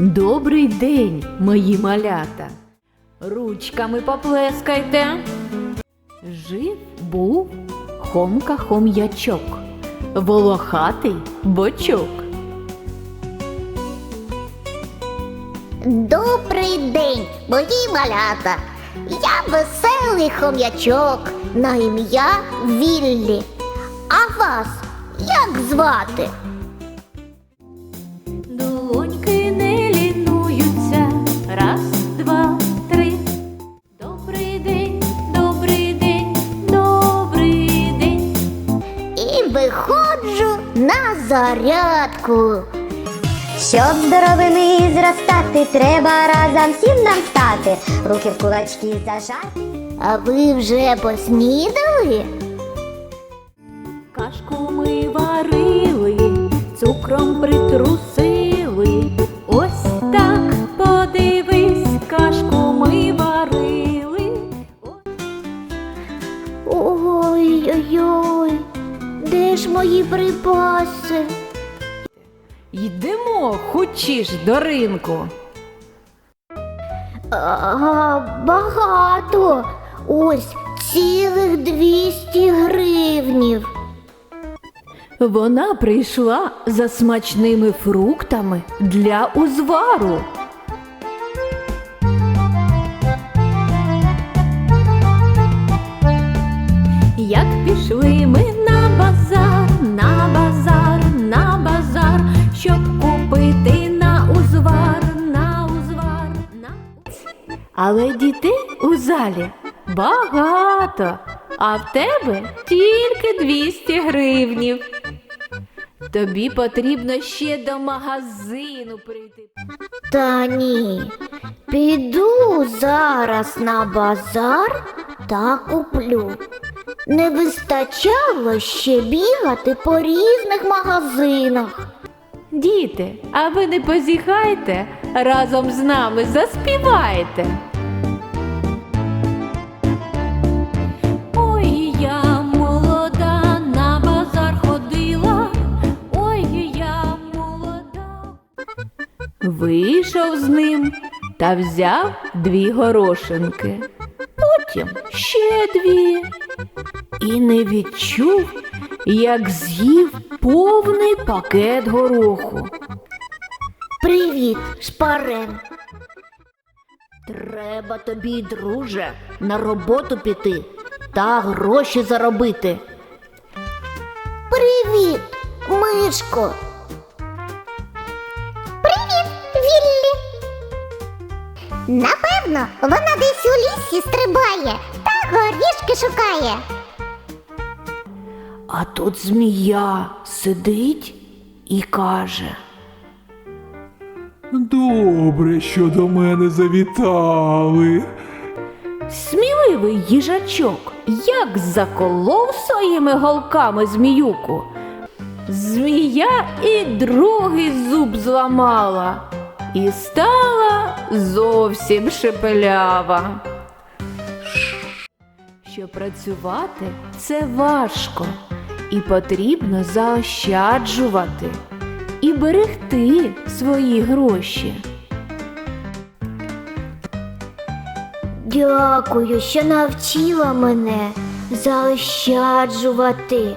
Добрий день, мої малята. Ручками поплескайте. Жив був хомка хом'ячок, волохатий бочок. Добрий день, мої малята. Я веселий хом'ячок на ім'я Віллі. А вас як звати? Виходжу на зарядку. Щоб здоровими зростати, треба разом всім нам стати. Руки в кулачки зажати. А ви вже поснідали? Кашку ми варили, цукром притрусили. Мої припаси? Йдемо хочеш до ринку. А, багато. Ось цілих 200 гривнів. Вона прийшла за смачними фруктами для узвару. Але дітей у залі багато, а в тебе тільки 200 гривнів. Тобі потрібно ще до магазину прийти. Та ні. Піду зараз на базар та куплю. Не вистачало ще бігати по різних магазинах. Діти, а ви не позіхайте, разом з нами заспівайте. Вийшов з ним та взяв дві горошинки. Потім ще дві. І не відчув, як з'їв повний пакет гороху. Привіт, шпарем. Треба тобі, друже, на роботу піти та гроші заробити. Привіт, мишко. Напевно, вона десь у лісі стрибає та горішки шукає. А тут змія сидить і каже. Добре, що до мене завітали. Сміливий їжачок, як заколов своїми голками зміюку. Змія і другий зуб зламала і стала зовсім шепелява. Що працювати це важко, і потрібно заощаджувати і берегти свої гроші. Дякую, що навчила мене заощаджувати.